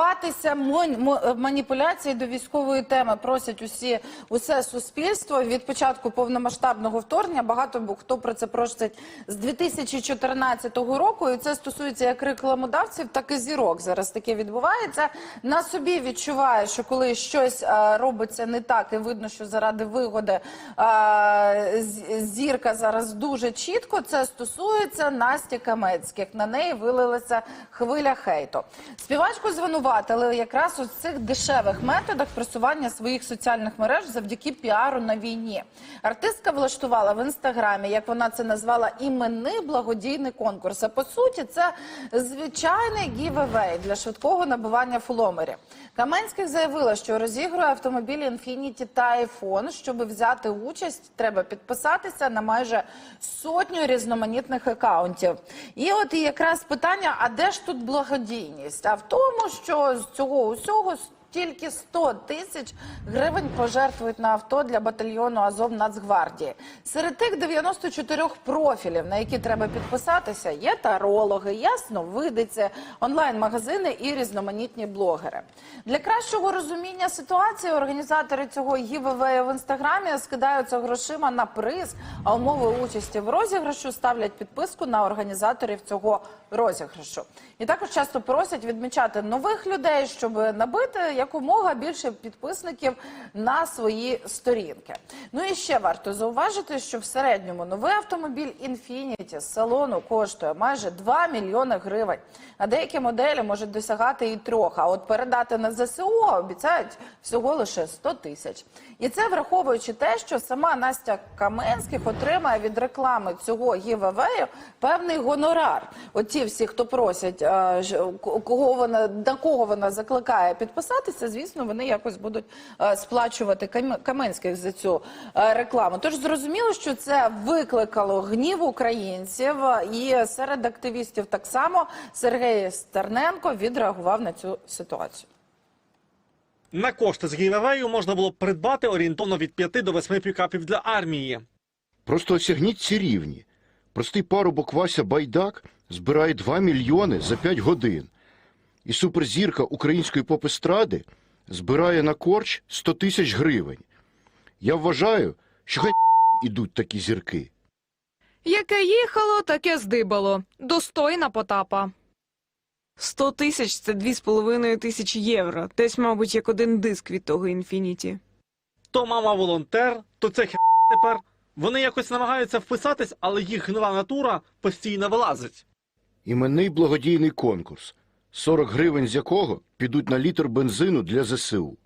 вдаватися маніпуляції до військової теми просять усі усе суспільство від початку повномасштабного вторгнення. Багато хто про це просить з 2014 року. І це стосується як рекламодавців, так і зірок. Зараз таке відбувається. На собі відчуває, що коли щось а, робиться не так, і видно, що заради вигоди а, зірка зараз дуже чітко. Це стосується Насті Камецьких. На неї вилилася хвиля хейту. Співачку звинуватили якраз у цих дешевих методах просування своїх соціальних мереж завдяки піару на війні. Артистка влаштувала в інстаграмі, як вона це назвала, іменний благодійний конкурс. А по суті, це звичайний гівевей для швидкого набивання фломерів. Каменських заявила, що розігрує автомобілі Infiniti та iPhone. Щоб взяти участь, треба підписатися на майже сотню різноманітних акаунтів. І от і якраз питання: а де ж тут благодійність? А в тому, що з цього усього тільки 100 тисяч гривень пожертвують на авто для батальйону Азов Нацгвардії. Серед тих 94 профілів, на які треба підписатися, є тарологи, ясновидиці, онлайн-магазини і різноманітні блогери. Для кращого розуміння ситуації організатори цього гівевея в інстаграмі скидаються грошима на приз, а умови участі в розіграшу ставлять підписку на організаторів цього розіграшу. І також часто просять відмічати нових людей, щоб набити якомога більше підписників на свої сторінки. Ну і ще варто зауважити, що в середньому новий автомобіль Infiniti з салону коштує майже 2 мільйони гривень, а деякі моделі можуть досягати і трьох. А от передати на ЗСУ обіцяють всього лише 100 тисяч. І це враховуючи те, що сама Настя Каменських отримає від реклами цього гівевею певний гонорар. Оті всі, хто просять, е, кого вона на кого вона закликає підписатися, звісно, вони якось будуть е, сплачувати Кам- Каменських за цю е, рекламу. Тож зрозуміло, що це викликало гнів українців, і серед активістів так само Сергій Стерненко відреагував на цю ситуацію. На кошти з гівевею можна було придбати орієнтовно від 5 до 8 пікапів для армії. Просто осягніть ці рівні. Простий парубок Вася Байдак збирає 2 мільйони за 5 годин. І суперзірка української поп-естради збирає на корч 100 тисяч гривень. Я вважаю, що хай ідуть такі зірки. Яке їхало, таке здибало. Достойна Потапа. 100 тисяч це 2,5 тисячі євро. Десь, мабуть, як один диск від того інфініті. То мама волонтер, то це хе тепер. Вони якось намагаються вписатись, але їх гнила натура постійно вилазить. Іменний благодійний конкурс, 40 гривень з якого підуть на літр бензину для ЗСУ.